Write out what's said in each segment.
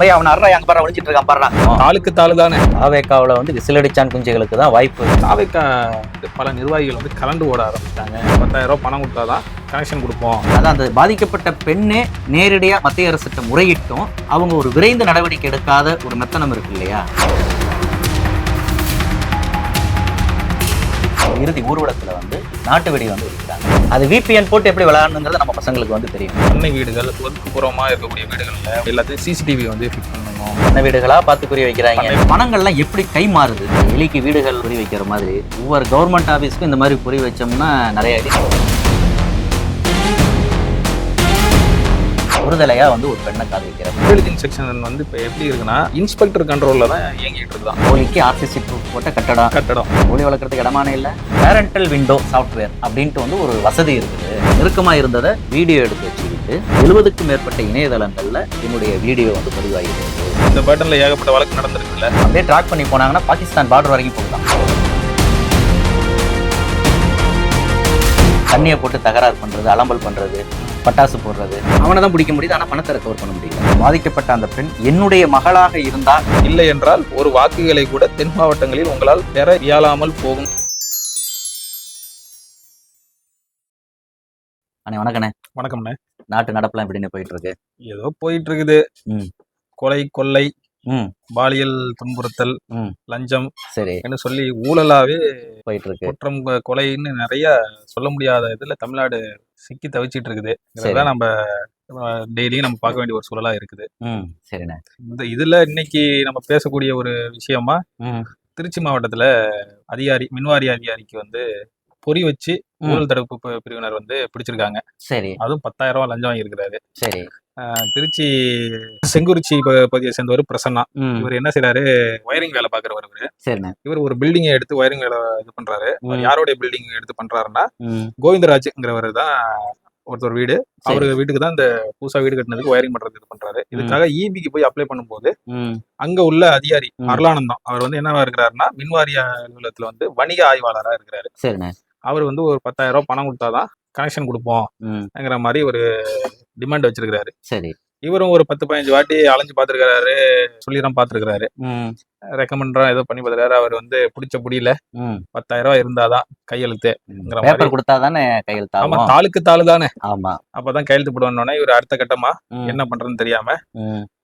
போய் அவன் அறா அங்க பாரு ஒளிஞ்சிட்டு இருக்கான் பாரு தாளுக்கு தாளு தானே ஆவேக்காவில் வந்து விசிலடிச்சான் குஞ்சுகளுக்கு தான் வாய்ப்பு. தாவைக்கா பல நிர்வாகிகள் வந்து கலந்து ஓட ஆரம்பிச்சிட்டாங்க. பத்தாயிரம் ரூபாய் பணம் கொடுத்தாதான் கனெக்ஷன் கொடுப்போம். அதான் அந்த பாதிக்கப்பட்ட பெண்ணே நேரடியா மத்திய அரசுகிட்ட முறையிட்டும் அவங்க ஒரு விரைந்து நடவடிக்கை எடுக்காத ஒரு மெத்தனம் இருக்கு இல்லையா? இறுதி ஊர்வலத்துல வந்து நாட்டு வெடி வந்து வெடிக்கிறாங்க. அது விபிஎன் போட்டு எப்படி விளையாடணுங்கிறது நம்ம பசங்களுக்கு வந்து தெரியும். பண்ணை வீடுகள் ஒதுக்குப்புறமா இருக்கக்கூடிய வீடுகள்ல எல்லாத்தையும் சிசிடிவி வந்து ஃபிக்ஸ் பண்ணணும். பண்ண வீடுகளா பார்த்து குறி வைக்கிறாங்க. பணங்கள்லாம் எப்படி கை மாறுது? எலிக்கு வீடுகள் குறி வைக்கிற மாதிரி ஒவ்வொரு கவர்மெண்ட் ஆபீஸ்க்கும் இந்த மாதிரி குறி வச்சோம்னா நிறைய அடி ஒருதலையா வந்து ஒரு பெண்ணை காதலிக்கிறாங்க இன்டெலிஜென்ஸ் செக்ஷன் வந்து இப்போ எப்படி இருக்குன்னா இன்ஸ்பெக்டர் கண்ட்ரோல்ல தான் இயங்கிட்டு இருக்குதான் கோழிக்கு ஆர்சிசி போட்ட கட்டடம். கட்டடம். கோழி வளர்க்குறதுக்கு இடமானே இல்லை. பேரண்டல் விண்டோ சாஃப்ட்வேர் அப்படின்ட்டு வந்து ஒரு வசதி இருக்குது. நெருக்கமா இருந்ததை வீடியோ எடுத்து வச்சுக்கிட்டு எழுபதுக்கும் மேற்பட்ட இணையதளங்கள்ல என்னுடைய வீடியோ வந்து பதிவாகிருக்கு இந்த பேட்டர்ல ஏகப்பட்ட வழக்கு நடந்திருக்குல்ல. அப்படியே ட்ராக் பண்ணி போனாங்கன்னா பாகிஸ்தான் பார்டர் வரைக்கும் போகலாம். தண்ணியை போட்டு தகராறு பண்றது அலம்பல் பண்றது பட்டாசு போடுறது. அவனை தான் பிடிக்க முடியுது ஆனா பணத்தை ரெக்கவர் பண்ண முடியல. பாதிக்கப்பட்ட அந்த பெண் என்னுடைய மகளாக இருந்தா இல்லை என்றால் ஒரு வாக்குகளை கூட தென் மாவட்டங்களில் உங்களால் பெற இயலாமல் போகும். அண்ணே வணக்கண்ணே. வணக்கம்ண்ணே. நாட்டு நடப்பெல்லாம் எப்படின்னு போயிட்டு இருக்கு? ஏதோ போயிட்டு இருக்குது. ம். கொலை கொள்ளை பாலியல் துன்புறுத்தல் ம். லஞ்சம் சரி. சொல்லி ஊழலாவே போயிட்டு இருக்கு குற்றம் கொலைன்னு நிறைய சொல்ல முடியாத இதுல தமிழ்நாடு சிக்கி தவிச்சிட்டு இருக்குது. இதெல்லாம் நம்ம டெய்லியும் நம்ம பார்க்க வேண்டிய ஒரு சூழலா இருக்குது. ம். சரிண்ணே. இந்த இதுல இன்னைக்கு நம்ம பேசக்கூடிய ஒரு விஷயமா திருச்சி மாவட்டத்துல அதிகாரி மின்வாரிய அதிகாரிக்கு வந்து பொறி வச்சு. ஊழல் தடுப்பு பிரிவினர் வந்து பிடிச்சிருக்காங்க. சரி. அதுவும் பத்தாயிரம் ரூபாய் லஞ்சம் வாங்கியிருக்கிறாரு. சரி. திருச்சி செங்குறிச்சி பகுதியை சேர்ந்தவர் பிரசன்னா. இவர் என்ன செய்றாரு? ஒயரிங் வேலை பாக்குறவர் இவரு. இவர் ஒரு பில்டிங்கை எடுத்து ஒயரிங் வேலை இது பண்றாரு. யாருடைய பில்டிங் எடுத்து பண்றாருன்னா கோவிந்தராஜ்ங்கிறவர் தான் ஒருத்தர் வீடு. அவரு வீட்டுக்கு தான் இந்த புதுசா வீடு கட்டினதுக்கு ஒயரிங் பண்றது இது பண்றாரு. இதுக்காக இபிக்கு போய் அப்ளை பண்ணும்போது அங்க உள்ள அதிகாரி. அருளானந்தம் அவர் வந்து என்னவா இருக்கிறாருன்னா மின்வாரிய அலுவலகத்துல வந்து வணிக ஆய்வாளரா இருக்கிறாரு. அவர் வந்து ஒரு பத்தாயிரம் ரூபாய் பணம் கொடுத்தாதான் கனெக்ஷன் கொடுப்போம்ங்கிற மாதிரி ஒரு டிமாண்ட் வச்சிருக்காரு சரி. இவரும் ஒரு பத்து பதினஞ்சு வாட்டி அலைஞ்சு பார்த்திருக்காரு சொல்லிதான் பார்த்திருக்காரு ம். ரெக்கமெண்டா ஏதோ பண்ணி பார்த்துருக்காரு அவர் வந்து பிடிச்ச புடியில பத்தாயிரம் ரூபாய் இருந்தாதான் கையெழுத்து பேப்பர் மாதிரி. கொடுத்தா தானே ஆமா தாளுக்கு தாளு தானே ஆமா. அப்பதான் கையெழுத்து போடுவோன்னே இவர் அடுத்த கட்டமா என்ன பண்றதுன்னு தெரியாம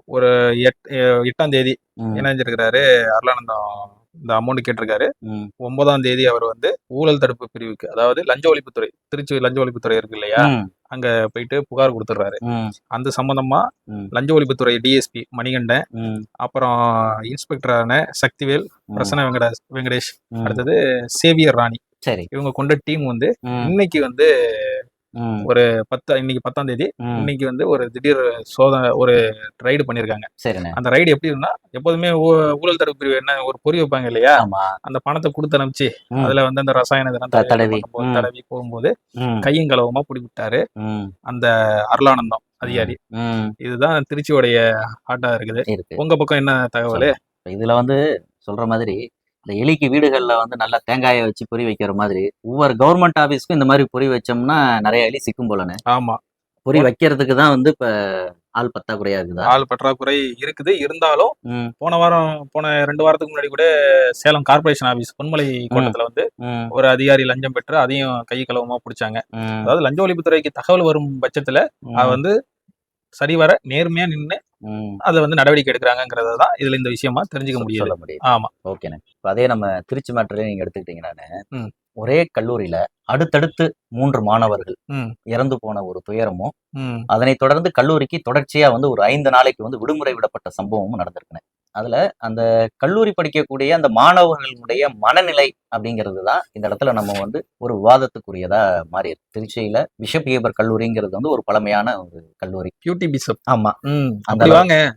ஒரு எட் எட்டாம் தேதி செஞ்சிருக்கிறாரு அருளானந்தம் இந்த அமௌண்ட் கேட்டிருக்காரு. ஒன்பதாம் தேதி அவர் வந்து ஊழல் தடுப்பு பிரிவுக்கு அதாவது லஞ்ச ஒழிப்புத்துறை திருச்சி லஞ்ச ஒழிப்புத்துறை இருக்கு இல்லையா? அங்க போயிட்டு புகார் கொடுத்துட்றாரு ம், அந்த சம்பந்தமா லஞ்ச ஒழிப்புத்துறை டிஎஸ்பி மணிகண்டன் அப்புறம் இன்ஸ்பெக்டரான சக்திவேல் ம், பிரசன்ன வெங்கடேஷ். அடுத்தது சேவியர் ராணி. சரி. இவங்க கொண்ட டீம் வந்து இன்னைக்கு வந்து ஒரு பத்து இன்னைக்கு பத்தாம் தேதி. இன்னைக்கு வந்து ஒரு திடீர் சோதனை ஒரு ரைடு பண்ணிருக்காங்க. அந்த ரைடு எப்படி இருந்தா எப்போதுமே ஊழல் தடுப்பு பிரிவு என்ன ஒரு பொறி வைப்பாங்க இல்லையா? அந்த பணத்தை கொடுத்து அனுப்பிச்சு அதுல வந்து அந்த ரசாயன தடவி. தடவி, போகும்போது கையும் களவுமா பிடி விட்டாரு ம், அந்த அருளானந்தம் அதிகாரி. இதுதான் திருச்சியோடைய ஆட்டா இருக்குது. இருக்கு. உங்க பக்கம் என்ன தகவல்? இதுல வந்து சொல்ற மாதிரி இந்த எலிக்கு வீடுகள்ல வந்து நல்லா தேங்காயை வச்சு பொறி வைக்கிற மாதிரி ஒவ்வொரு கவர்மெண்ட் ஆபீஸ்க்கும் இந்த மாதிரி பொறி வச்சோம்னா நிறைய எலி சிக்கும் போலண்ணே. ஆமா. பொறி வைக்கிறதுக்கு தான் வந்து இப்ப ஆள் பத்தாக்குறையா இருக்குதா? ஆள் பற்றாக்குறை இருக்குது. இருந்தாலும் போன வாரம் போன ரெண்டு வாரத்துக்கு முன்னாடி கூட சேலம் கார்ப்பரேஷன் ஆபீஸ் பொன்மலை கோட்டத்துல வந்து ஒரு அதிகாரி லஞ்சம் பெற்று அதையும் கை களவுமா பிடிச்சாங்க. அதாவது லஞ்ச ஒழிப்புத்துறைக்கு தகவல் வரும் பட்சத்துல அது வந்து சரிவர நேர்மையா நின்று அதை வந்து நடவடிக்கை எடுக்கிறாங்கிறத தான் இதுல இந்த விஷயமா தெரிஞ்சுக்க முடியுது. சொல்ல முடியும் ஆமா. ஓகேண்ணே. இப்போ அதே நம்ம திருச்சி மாற்றிலே நீங்க எடுத்துக்கிட்டீங்கன்னாண்ணே ம். ஒரே கல்லூரியில அடுத்தடுத்து மூன்று மாணவர்கள். இறந்து போன ஒரு துயரமும் ம். அதனைத் தொடர்ந்து கல்லூரிக்கு தொடர்ச்சியா வந்து ஒரு ஐந்து நாளைக்கு வந்து விடுமுறை விடப்பட்ட சம்பவமும் நடந்திருக்குண்ணே. அதுல அந்த கல்லூரி படிக்கக்கூடிய அந்த மாணவர்களுடைய மனநிலை அப்படிங்கிறது தான் இந்த இடத்துல நம்ம வந்து ஒரு விவாதத்துக்குரியதா மாறி திருச்சியில பிஷப் ஏபர் கல்லூரிங்கிறது வந்து ஒரு பழமையான ஒரு கல்லூரி. பியூட்டி பிசப் ஆமா. அந்த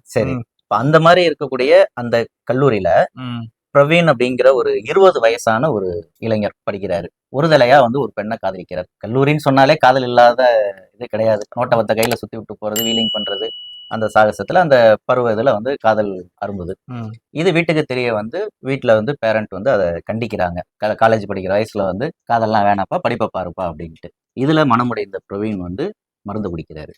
சரி. அந்த மாதிரி இருக்கக்கூடிய அந்த கல்லூரியில பிரவீன் அப்படிங்கிற ஒரு இருபது வயசான ஒரு இளைஞர் படிக்கிறாரு. ஒருதலையா வந்து ஒரு பெண்ணை காதலிக்கிறார். கல்லூரின்னு சொன்னாலே காதல் இல்லாத இது கிடையாது. நோட்டை வத்த கையில சுத்தி விட்டு போறது வீலிங் பண்றது அந்த சாகசத்துல அந்த பருவ இதுல வந்து காதல் அரும்புது. இது வீட்டுக்கு தெரிய வந்து வீட்டுல வந்து பேரண்ட் வந்து அதை கண்டிக்கிறாங்க. காலேஜ் படிக்கிற வயசுல வந்து காதல்லாம் வேணாப்பா படிப்பை பாருப்பா அப்படின்ட்டு. இதுல மனமுடைந்த பிரவீன் வந்து மருந்து குடிக்கிறாரு.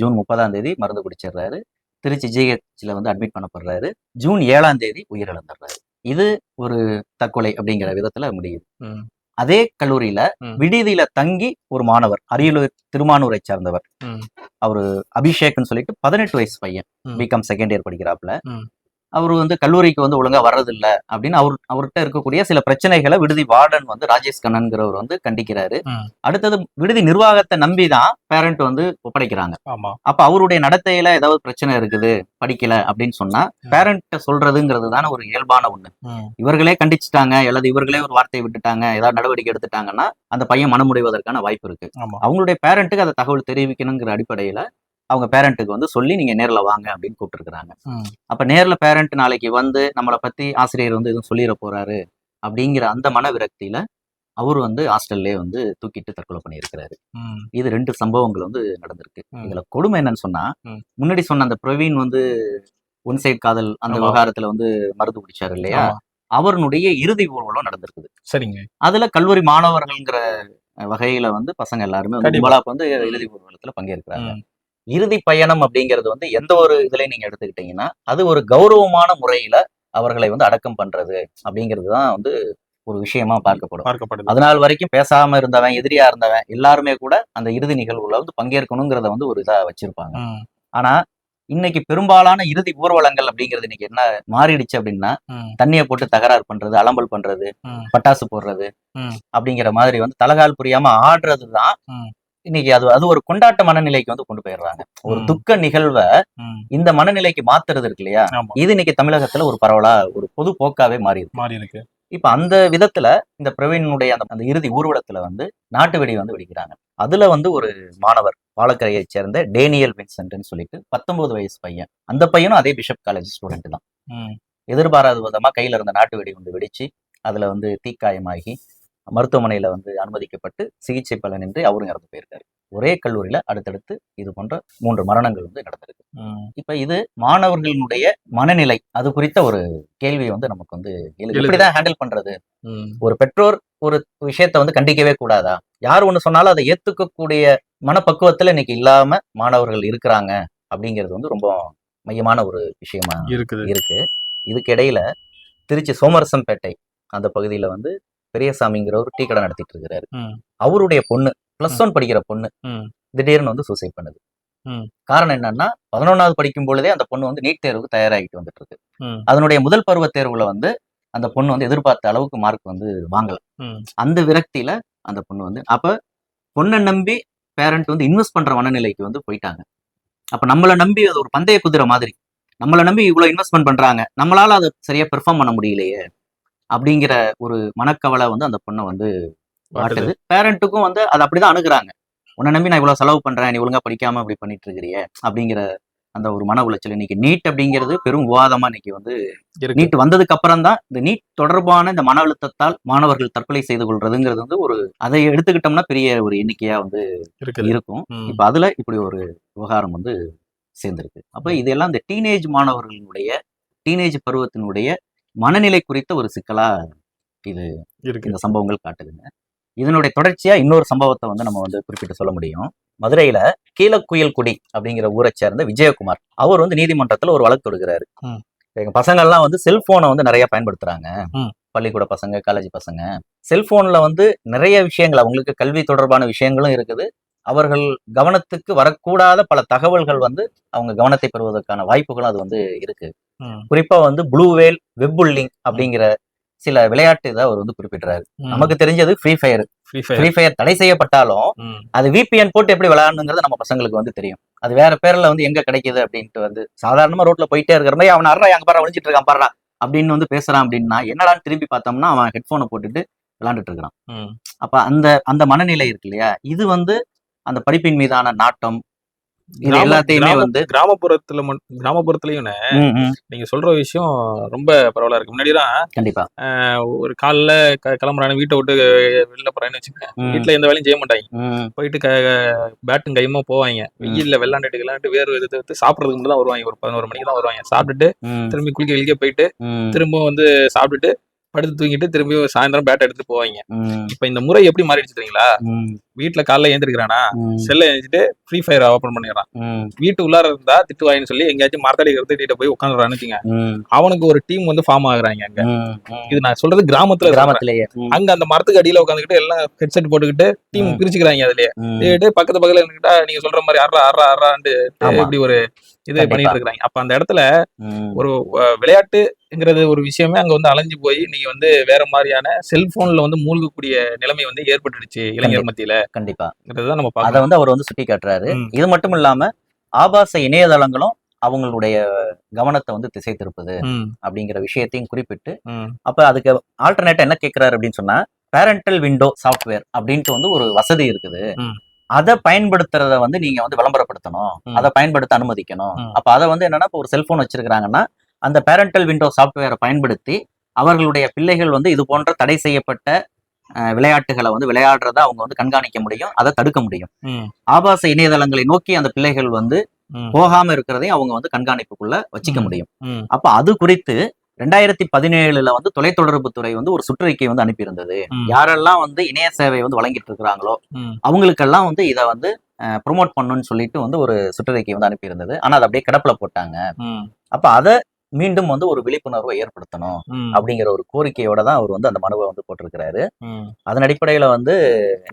ஜூன் முப்பதாம் தேதி மருந்து குடிச்சிடுறாரு திருச்சி ஜிஹெச்ல வந்து அட்மிட் பண்ணப்படுறாரு. ஜூன் ஏழாம் தேதி உயிரிழந்துடுறாரு இது ஒரு தற்கொலை அப்படிங்கிற விதத்துல முடியுது. அதே கல்லூரியில. விடுதியில தங்கி ஒரு மாணவர் அரியலூர் திருமானூரை சார்ந்தவர். அவரு அபிஷேக்னு சொல்லிட்டு பதினெட்டு வயசு பையன். பிகாம் செகண்ட் இயர் படிக்கிறாப்புல ம். அவர் வந்து கல்லூரிக்கு வந்து ஒழுங்கா வர்றதில்ல அப்படின்னு அவர் அவர்கிட்ட இருக்கக்கூடிய சில பிரச்சனைகளை விடுதி வார்டன் வந்து ராஜேஷ் கண்ணன்கிறவர் வந்து கண்டிக்கிறாரு. அடுத்தது விடுதி நிர்வாகத்தை நம்பி தான் பேரண்ட் வந்து ஒப்படைக்கிறாங்க. அப்ப அவருடைய நடத்தையில ஏதாவது பிரச்சனை இருக்குது படிக்கல அப்படின்னு சொன்னா பேரண்ட் சொல்றதுங்கிறது தானே ஒரு இயல்பான ஒண்ணு. இவர்களே கண்டிச்சுட்டாங்க அல்லது இவர்களே ஒரு வார்த்தையை விட்டுட்டாங்க ஏதாவது நடவடிக்கை எடுத்துட்டாங்கன்னா அந்த பையன் மனமுடைவதற்கான வாய்ப்பு இருக்கு. அவங்களுடைய பேரண்ட்டுக்கு அதை தகவல் தெரிவிக்கணுங்கிற அடிப்படையில அவங்க பேரண்ட்டுக்கு வந்து சொல்லி நீங்க நேர்ல வாங்க அப்படின்னு கூப்பிட்டுருக்காங்க ம். அப்ப நேர்ல பேரண்ட் நாளைக்கு வந்து நம்மளை பத்தி ஆசிரியர் வந்து எதுவும் சொல்லிட போறாரு அப்படிங்கிற அந்த மன விரக்தியில அவர் வந்து ஹாஸ்டல்லே வந்து தூக்கிட்டு தற்கொலை பண்ணியிருக்கிறாரு. இது ரெண்டு சம்பவங்கள் வந்து நடந்திருக்கு. இதுல கொடுமை என்னன்னு சொன்னா. முன்னாடி சொன்ன அந்த பிரவீன் வந்து ஒன் சைடு காதல் அந்த. விவகாரத்துல வந்து மருந்து குடிச்சாரு இல்லையா. அவருடைய இறுதி ஊர்வலம் நடந்திருக்குது சரிங்க அதுல கல்லூரி மாணவர்கள்ங்கிற வகையில வந்து பசங்க எல்லாருமே வந்து வந்து இறுதி ஊர்வலத்துல பங்கேற்கிறாங்க. இறுதி பயணம் அப்படிங்கிறது வந்து எந்த ஒரு இதுலயும் நீங்க எடுத்துக்கிட்டீங்கன்னா அது ஒரு கௌரவமான முறையில அவர்களை வந்து அடக்கம் பண்றது அப்படிங்கிறது தான் வந்து ஒரு விஷயமா பார்க்கப்படும் பார்க்கப்படுது அதனால் வரைக்கும் பேசாம இருந்தவன் எதிரியா இருந்தவன் எல்லாருமே கூட அந்த இறுதி நிகழ்வுல வந்து பங்கேற்கணுங்கிறத வந்து ஒரு இதா வச்சிருப்பாங்க. ஆனா இன்னைக்கு பெரும்பாலான இறுதி ஊர்வலங்கள் அப்படிங்கிறது இன்னைக்கு என்ன மாறிடுச்சு அப்படின்னா. தண்ணியை போட்டு தகராறு பண்றது அலம்பல் பண்றது. பட்டாசு போடுறது. அப்படிங்கிற மாதிரி வந்து தலகால் புரியாம ஆடுறது தான் ம். இன்னைக்கு அது அது ஒரு கொண்டாட்ட மனநிலைக்கு வந்து கொண்டு போயிடுறாங்க. ஒரு. துக்க நிகழ்வை. இந்த மனநிலைக்கு மாத்துறது இருக்கு இல்லையா? இது இன்னைக்கு தமிழகத்துல ஒரு பரவலா ஒரு பொது போக்காவே மாறி இருக்கு. மாறி இருக்கு இப்ப அந்த விதத்துல இந்த பிரவீனுடைய அந்த அந்த இறுதி ஊர்வலத்துல வந்து நாட்டு வெடி வந்து வெடிக்கிறாங்க. அதுல வந்து ஒரு மாணவர் பாலக்கரையை சேர்ந்த டேனியல் வின்சென்ட்னு சொல்லிட்டு பத்தொன்பது வயசு பையன். அந்த பையனும் அதே பிஷப் காலேஜ் ஸ்டூடெண்ட் தான். எதிர்பாராத விதமா கையில இருந்த நாட்டு வெடி வந்து வெடிச்சு அதுல வந்து தீக்காயமாகி மருத்துவமனையில வந்து அனுமதிக்கப்பட்டு சிகிச்சை பலனின்றி அவரும் இறந்து போயிருக்காரு. ஒரே கல்லூரியில அடுத்தடுத்து இது போன்ற மூன்று மரணங்கள் வந்து நடந்திருக்கு. இப்ப இது மாணவர்களுடைய மனநிலை அது குறித்த ஒரு கேள்வியை வந்து நமக்கு வந்து. எப்படிதான் ஹேண்டில் பண்றது. ஒரு பெற்றோர் ஒரு விஷயத்த வந்து கண்டிக்கவே கூடாதா? யார் ஒண்ணு சொன்னாலும் அதை ஏத்துக்கக்கூடிய மனப்பக்குவத்துல இன்னைக்கு இல்லாம மாணவர்கள் இருக்கிறாங்க அப்படிங்கிறது வந்து ரொம்ப மையமான ஒரு விஷயமா இருக்குது. இருக்கு. இதுக்கு இடையில திருச்சி சோமரசம்பேட்டை அந்த பகுதியில வந்து பெரியசாமிங்கிற ஒரு டீ கடை நடத்திட்டு இருக்கிறாரு. அவருடைய பொண்ணு பிளஸ் ஒன் படிக்கிற பொண்ணு. திடீர்னு வந்து சூசைட் பண்ணுது. காரணம் என்னன்னா பதினொன்னாவது படிக்கும் பொழுதே அந்த பொண்ணு வந்து நீட் தேர்வுக்கு தயாராகிட்டு வந்துட்டு இருக்கு. அதனுடைய முதல் பருவ தேர்வுல வந்து அந்த பொண்ணு வந்து எதிர்பார்த்த அளவுக்கு மார்க் வந்து வாங்கல. அந்த விரக்தியில அந்த பொண்ணு வந்து அப்ப பொண்ணை நம்பி பேரண்ட் வந்து இன்வெஸ்ட் பண்ற மனநிலைக்கு வந்து போயிட்டாங்க அப்ப நம்மளை நம்பி அது ஒரு பந்தய குதிரை மாதிரி நம்மளை நம்பி இவ்வளவு இன்வெஸ்ட்மெண்ட் பண்றாங்க நம்மளால அதை சரியா பெர்ஃபார்ம் பண்ண முடியலையே அப்படிங்கிற ஒரு மனக்கவலை வந்து அந்த பொண்ணை வந்து வாட்டுது பேரண்ட்டுக்கும் வந்து அதை அப்படிதான் அணுகுறாங்க. உன்னை நம்பி நான் இவ்வளவு செலவு பண்றேன். நீ ஒழுங்கா படிக்காம இப்படி பண்ணிட்டு இருக்கிறியே அப்படிங்கிற அந்த ஒரு மன உளைச்சல் இன்னைக்கு நீட் அப்படிங்கிறது பெரும் விவாதமா இன்னைக்கு வந்து நீட் வந்ததுக்கு அப்புறம் தான் இந்த நீட் தொடர்பான இந்த மன அழுத்தத்தால் மாணவர்கள் தற்கொலை செய்து கொள்றதுங்கிறது வந்து ஒரு அதை எடுத்துக்கிட்டோம்னா பெரிய ஒரு எண்ணிக்கையா வந்து இருக்கும். இப்ப அதுல இப்படி ஒரு விவகாரம் வந்து சேர்ந்திருக்கு. அப்ப இதெல்லாம் இந்த டீனேஜ் மாணவர்களுடைய டீனேஜ் பருவத்தினுடைய மனநிலை குறித்த ஒரு சிக்கலா இது இருக்கு. இந்த சம்பவங்கள் காட்டுதுங்க. இதனுடைய தொடர்ச்சியா இன்னொரு சம்பவத்தை வந்து நம்ம வந்து குறிப்பிட்டு சொல்ல முடியும். மதுரையில கீழக்குயல்குடி அப்படிங்கிற ஊரை சேர்ந்த விஜயகுமார் அவர் வந்து நீதிமன்றத்துல ஒரு வழக்கு தொடுக்கிறாரு. ம். எங்க பசங்க எல்லாம் வந்து செல்போனை வந்து நிறைய பயன்படுத்துறாங்க. பள்ளிக்கூட பசங்க காலேஜ் பசங்க. செல்போன்ல வந்து நிறைய விஷயங்கள் அவங்களுக்கு கல்வி தொடர்பான விஷயங்களும் இருக்குது. அவர்கள் கவனத்துக்கு வரக்கூடாத பல தகவல்கள் வந்து அவங்க கவனத்தை பெறுவதற்கான வாய்ப்புகளும் அது வந்து இருக்கு. குறிப்பா வந்து ப்ளூ வேல் வெப்புல்லிங் அப்படிங்கிற சில விளையாட்டு இதை அவர் வந்து குறிப்பிடுறாரு. நமக்கு தெரிஞ்சது ஃப்ரீ ஃபயர் ஃப்ரீ ஃபயர் தடை செய்யப்பட்டாலும். அது விபிஎன் போட்டு எப்படி விளையாடணுங்கிறது நம்ம பசங்களுக்கு வந்து தெரியும். அது வேற பேர்ல வந்து எங்க கிடைக்குது அப்படின்ட்டு வந்து சாதாரணமா ரோட்ல போயிட்டே இருக்கிற மாதிரி அவன் அறா அங்க பாரு ஒளிஞ்சிட்டு இருக்கான் பாருடா அப்படின்னு வந்து பேசுறான் அப்படின்னா என்னடான்னு திரும்பி பார்த்தோம்னா அவன் ஹெட்போனை போட்டுட்டு விளையாண்டுட்டு இருக்கிறான். அப்ப அந்த அந்த மனநிலை இருக்கு இல்லையா? இது வந்து அந்த படிப்பின் மீதான நாட்டம் எல்லாத்தையுமே வந்து கிராமப்புறத்துல கிராமப்புறத்துலயும் நீங்க சொல்ற விஷயம் ரொம்ப பரவலா இருக்கு. முன்னாடிலாம் கண்டிப்பா. ஒரு காலைல கிளம்புறானு வீட்டை விட்டு வெளில போறான்னு வச்சுக்கோங்க. வீட்டுல எந்த வேலையும் செய்ய மாட்டாங்க. போயிட்டு பேட்டும் கையுமா போவாங்க. வெயில்ல வெள்ளாண்டுட்டு விளாண்டு வேறு எடுத்து எடுத்து சாப்பிட்றதுக்கு மட்டும் தான் வருவாங்க. ஒரு பதினோரு மணிக்கு தான் வருவாங்க. சாப்பிட்டுட்டு திரும்பி குளிக்க வெளிக்க போயிட்டு திரும்ப வந்து சாப்பிட்டுட்டு படுத்து தூங்கிட்டு திரும்பி சாயந்தரம் பேட் எடுத்து போவாங்க. இப்ப இந்த முறை எப்படி மாறிடுச்சு தெரியுங்களா? வீட்டுல காலைல ஏந்திருக்கிறானா? செல்ல எழுந்திட்டு ஃப்ரீ ஃபயர் ஓபன் பண்ணிடுறான். வீட்டு உள்ளார இருந்தா திட்டுவாயின்னு சொல்லி எங்கேயாச்சும் மரத்தடி கிட்ட போய் உட்காந்துறான்னு அவனுக்கு ஒரு டீம் வந்து ஃபார்ம் ஆகுறாங்க அங்க. இது நான் சொல்றது கிராமத்துல. கிராமத்திலேயே. அங்க அந்த மரத்துக்கு அடியில உட்காந்துக்கிட்டு எல்லாம் ஹெட்செட் போட்டுக்கிட்டு டீம். பிரிச்சுக்கிறாங்க அதுலயே. பக்கத்து பக்கத்துல இருந்துக்கிட்டா நீங்க சொல்ற மாதிரி அறா அறா அறான்ட்டு. இப்படி ஒரு இது. பண்ணிட்டு இருக்காங்க. அப்ப அந்த இடத்துல ஒரு விளையாட்டுங்கிறது ஒரு விஷயமே அங்க வந்து அலைஞ்சு போய் நீங்க வந்து வேற மாதிரியான செல்போன்ல வந்து மூழ்கக்கூடிய நிலைமை வந்து ஏற்பட்டுடுச்சு இளைஞர் மத்தியில. கண்டிப்பா அத வந்து அவர் வந்து சுட்டி காட்டுறாரு. இது மட்டும் இல்லாம ஆபாச இணையதளங்களும் அவங்களுடைய கவனத்தை வந்து திசை திருப்புது அப்படிங்கிற விஷயத்தையும் குறிப்பிட்டு அப்ப அதுக்கு ஆல்டர்னேட்டா என்ன கேட்கிறாரு அப்படின்னு சொன்னா பேரண்டல் விண்டோ சாஃப்ட்வேர் அப்படின்ட்டு வந்து ஒரு வசதி இருக்குது. அதை பயன்படுத்துறத வந்து நீங்க வந்து விளம்பரப்படுத்தணும். அதை பயன்படுத்த அனுமதிக்கணும். அப்ப அதை வந்து என்னன்னா இப்போ ஒரு செல்போன் வச்சிருக்காங்கன்னா அந்த பேரண்டல் விண்டோ சாஃப்ட்வேரை பயன்படுத்தி அவர்களுடைய பிள்ளைகள் வந்து இது போன்ற தடை செய்யப்பட்ட விளையாட்டுகளை வந்து விளையாடுறத அவங்க வந்து கண்காணிக்க முடியும் அதை தடுக்க முடியும். ஆபாச இணையதளங்களை நோக்கி அந்த பிள்ளைகள் வந்து போகாம இருக்கிறதையும் அவங்க வந்து கண்காணிப்புக்குள்ள வச்சுக்க. முடியும். அப்ப அது குறித்து ரெண்டாயிரத்தி பதினேழுல வந்து தொலைத்தொடர்புத்துறை வந்து ஒரு சுற்றறிக்கை வந்து அனுப்பியிருந்தது. யாரெல்லாம் வந்து இணைய சேவை வந்து வழங்கிட்டு இருக்கிறாங்களோ. அவங்களுக்கெல்லாம் வந்து இதை வந்து ப்ரொமோட் பண்ணணும்னு சொல்லிட்டு வந்து ஒரு சுற்றறிக்கை வந்து அனுப்பியிருந்தது. ஆனா அதை அப்படியே கிடப்புல போட்டாங்க. அப்ப அதை மீண்டும் வந்து ஒரு விழிப்புணர்வை ஏற்படுத்தணும் அப்படிங்கிற ஒரு கோரிக்கையோட தான் அவர் வந்து அந்த மனுவை வந்து போட்டிருக்கிறாரு. அதன் அடிப்படையில வந்து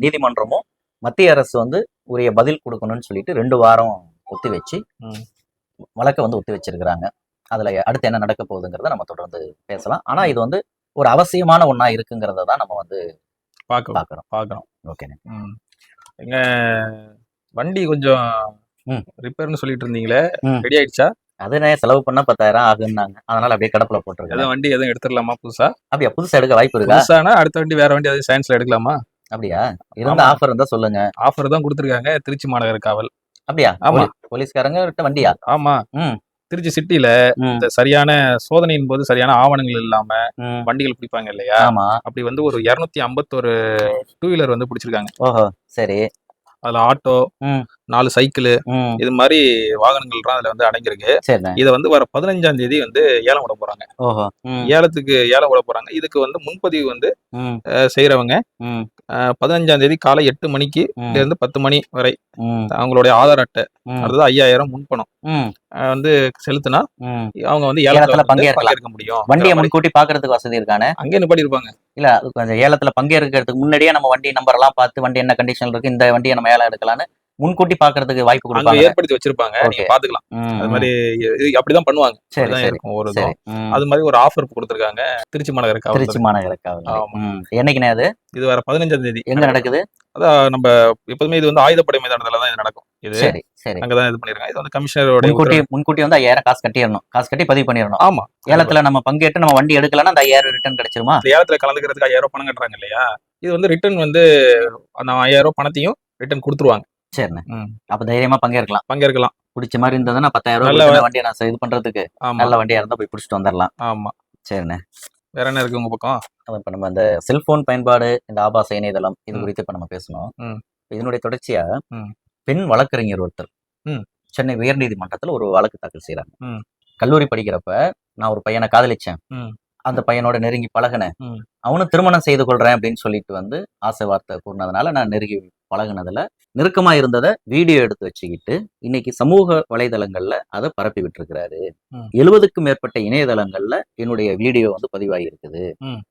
நீதிமன்றமும் மத்திய அரசு வந்து உரிய பதில் கொடுக்கணும்னு சொல்லிட்டு ரெண்டு வாரம் ஒத்தி வச்சு. வழக்கை வந்து ஒத்தி வச்சிருக்கிறாங்க. அதுல அடுத்து என்ன நடக்க போகுதுங்கிறத நம்ம தொடர்ந்து பேசலாம். ஆனா இது வந்து ஒரு அவசியமான ஒண்ணா இருக்குங்கிறத தான் நம்ம வந்து பார்க்கலாம் பாக்குறோம் பார்க்கணும். ஓகே ம். எங்க வண்டி கொஞ்சம். ரிப்பேர்னு சொல்லிட்டு இருந்தீங்களே. ரெடி ஆயிடுச்சா? அதுனே செலவு பண்ணா பத்தாயிரம் ஆகுன்னாங்க அதனால அப்படியே கடப்புல போட்டிருக்கேன் வண்டி எதுவும் எடுத்துடலாமா புதுசா? அப்படியா புதுசா எடுக்க வாய்ப்பு இருக்கா? புதுசானா அடுத்த வண்டி வேற வண்டி எதாவது சயின்ஸ்ல எடுக்கலாமா? அப்படியா? இருந்த. ஆஃபர் இருந்தா சொல்லுங்க. ஆஃபர் தான் கொடுத்துருக்காங்க திருச்சி மாநகர காவல். அப்படியா? ஆமா. போலீ- போலீஸ்காரங்க வண்டியா? ஆமா. திருச்சி சிட்டில இந்த சரியான சோதனையின் போது சரியான ஆவணங்கள் இல்லாம. வண்டிகள் பிடிப்பாங்க இல்லையா? ஆமா. அப்படி வந்து ஒரு இருநூத்தி ஐம்பத்தொரு டூ வீலர் வந்து பிடிச்சிருக்காங்க. ஓஹோ சரி. அதுல ஆட்டோ ம். நாலு சைக்கிள் இது மாதிரி வாகனங்கள்லாம் அதுல வந்து அடங்கியிருக்கு. இதை வந்து வர பதினஞ்சாம் தேதி வந்து ஏலம் விட போறாங்க. ஏலத்துக்கு ஏலம் விட போறாங்க. இதுக்கு வந்து முன்பதிவு வந்து அஹ், பதினஞ்சாம் தேதி காலை எட்டு மணிக்கு இருந்து பத்து மணி வரை. அவங்களுடைய ஆதார் அட்டை அடுத்தது ஐயாயிரம் முன்பணம். வந்து செலுத்தினா. அவங்க வந்து ஏலத்துல. பங்கேற்க முடியும். வண்டியை முன்கூட்டி பாக்குறதுக்கு வசதி இருக்கானே? அங்கே நிப்பாடி இருப்பாங்க இல்ல கொஞ்சம் ஏலத்துல பங்கேற்கிறதுக்கு முன்னாடியே நம்ம வண்டி நம்பர் எல்லாம் பார்த்து வண்டி என்ன கண்டிஷன்ல இருக்கு இந்த வண்டியை நம்ம ஏலம் எடுக்கலாம்னு முன்கூட்டி பாக்குறதுக்கு வாய்ப்பு கொடுப்பாங்க. ஏற்படுத்தி வச்சிருப்பாங்க. நீங்க. பாத்துக்கலாம் அது. மாதிரி அப்படிதான் பண்ணுவாங்க. சரி அப்படிதான் சரி. இருக்கும் ஒரு. அது மாதிரி ஒரு ஆஃபர் கொடுத்துருக்காங்க. திருச்சி மாநகர காவல் திருச்சி மாநகர காவல் ஆமா. ம். என்னைக்குண்ணே அது? இது வர பதினஞ்சாம் தேதி. எங்க நடக்குது? அதான் நம்ம எப்போதுமே இது வந்து ஆயுதப்படை மைதானத்துல தான் இது நடக்கும். இது சரி சரி. அங்கதான் இது பண்ணிருக்காங்க. இது வந்து கமிஷனரோட முன்கூட்டி முன்கூட்டி வந்து ஐயாயிரம் காசு கட்டிடணும். காசு கட்டி பதிவு பண்ணிடணும். ஆமா. ஏலத்துல நம்ம பங்கேற்று நம்ம வண்டி எடுக்கலன்னா அந்த ஐயாயிரம் ரிட்டர்ன் கிடைச்சிருமா? ஏலத்துல கலந்துக்கிறதுக்கு ஐயாயிரம் பணம் கட்டுறாங்க இல்லையா? இது வந்து ரிட்டர்ன் வந்து அந்த ஐயாயிரம் பணத்தையும் ரிட்டர்ன் கொடுத்துருவாங்க. சரிண்ணே ம். அப்ப தைரியமா பங்கேற்கலாம் பங்கேற்கலாம் பிடிச்ச மாதிரி இருந்ததுன்னா பத்தாயிரம் நல்ல ரூபாய் வண்டியை நான் இது பண்றதுக்கு ஆமா நல்ல வண்டியா இருந்தா போய் பிடிச்சிட்டு வந்துடலாம் ஆமா சரிண்ணே வேற என்ன இருக்கு உங்க பக்கம் அதான் இப்ப நம்ம இந்த செல்போன் பயன்பாடு இந்த ஆபாச இணையதளம் இது ம். குறித்து இப்ப நம்ம பேசணும் ம். இதனுடைய தொடர்ச்சியா ம். பெண் வழக்கறிஞர் ஒருத்தர் ம். சென்னை உயர்நீதிமன்றத்துல ஒரு வழக்கு தாக்கல் செய்யறாங்க ம். கல்லூரி படிக்கிறப்ப நான் ஒரு பையனை காதலிச்சேன் ம். அந்த பையனோட நெருங்கி பழகினேன் ம். அவனும் திருமணம் செய்து கொள்றேன் அப்படின்னு சொல்லிட்டு வந்து ஆசை வார்த்தை கூறினதுனால நான் நெருங்கி பழகுனதுல நெருக்கமா இருந்ததை வீடியோ எடுத்து வச்சுக்கிட்டு இன்னைக்கு சமூக வலைதளங்கள்ல அதை பரப்பி விட்டுருக்கிறாரு. எழுபதுக்கும் மேற்பட்ட இணையதளங்கள்ல என்னுடைய வீடியோ வந்து பதிவாகி இருக்குது.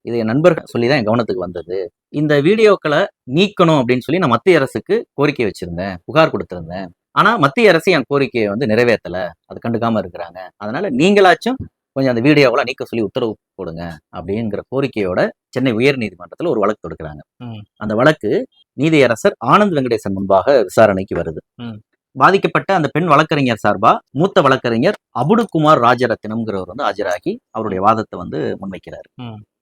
இது என் நண்பர்கள் சொல்லி தான் என் கவனத்துக்கு வந்தது. இந்த வீடியோக்களை நீக்கணும் அப்படின்னு சொல்லி நான் மத்திய அரசுக்கு கோரிக்கை வச்சிருந்தேன். புகார் கொடுத்திருந்தேன். ஆனா மத்திய அரசு என் கோரிக்கையை வந்து நிறைவேற்றல அது கண்டுக்காம இருக்கிறாங்க. அதனால நீங்களாச்சும் கொஞ்சம் அந்த வீடியோவெல்லாம் நீக்க சொல்லி உத்தரவு போடுங்க அப்படிங்கிற கோரிக்கையோட சென்னை உயர்நீதிமன்றத்துல ஒரு வழக்கு தொடுக்கிறாங்க. அந்த வழக்கு நீதியரசர் ஆனந்த் வெங்கடேசன் முன்பாக விசாரணைக்கு வருது. பாதிக்கப்பட்ட அந்த பெண் வழக்கறிஞர் சார்பா மூத்த வழக்கறிஞர் அபுடுகுமார் ராஜரத்தினம்ங்கிறவர் வந்து ஆஜராகி அவருடைய வாதத்தை வந்து முன்வைக்கிறார்.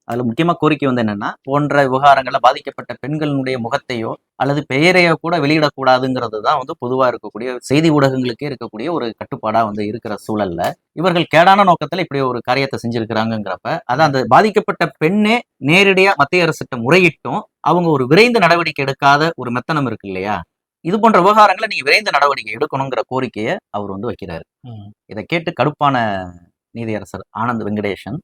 அதுல முக்கியமா கோரிக்கை வந்து என்னன்னா போன்ற விவகாரங்கள்ல பாதிக்கப்பட்ட பெண்களுடைய முகத்தையோ அல்லது பெயரையோ கூட வெளியிடக்கூடாதுங்கிறது தான் வந்து பொதுவா இருக்கக்கூடிய செய்தி ஊடகங்களுக்கே இருக்கக்கூடிய ஒரு கட்டுப்பாடா வந்து இருக்கிற சூழல்ல இவர்கள் கேடான நோக்கத்துல இப்படி ஒரு காரியத்தை செஞ்சிருக்கிறாங்கிறப்ப அதான் அந்த பாதிக்கப்பட்ட பெண்ணே நேரடியா மத்திய அரசிட்ட முறையிட்டும் அவங்க ஒரு விரைந்து நடவடிக்கை எடுக்காத ஒரு மெத்தனம் இருக்கு இல்லையா இது போன்ற விவகாரங்களை நீங்க விரைந்து நடவடிக்கை எடுக்கணுங்கிற கோரிக்கையை அவர் வந்து வைக்கிறாரு. இதை கேட்டு கடுப்பான நீதியரசர் ஆனந்த் வெங்கடேஷன்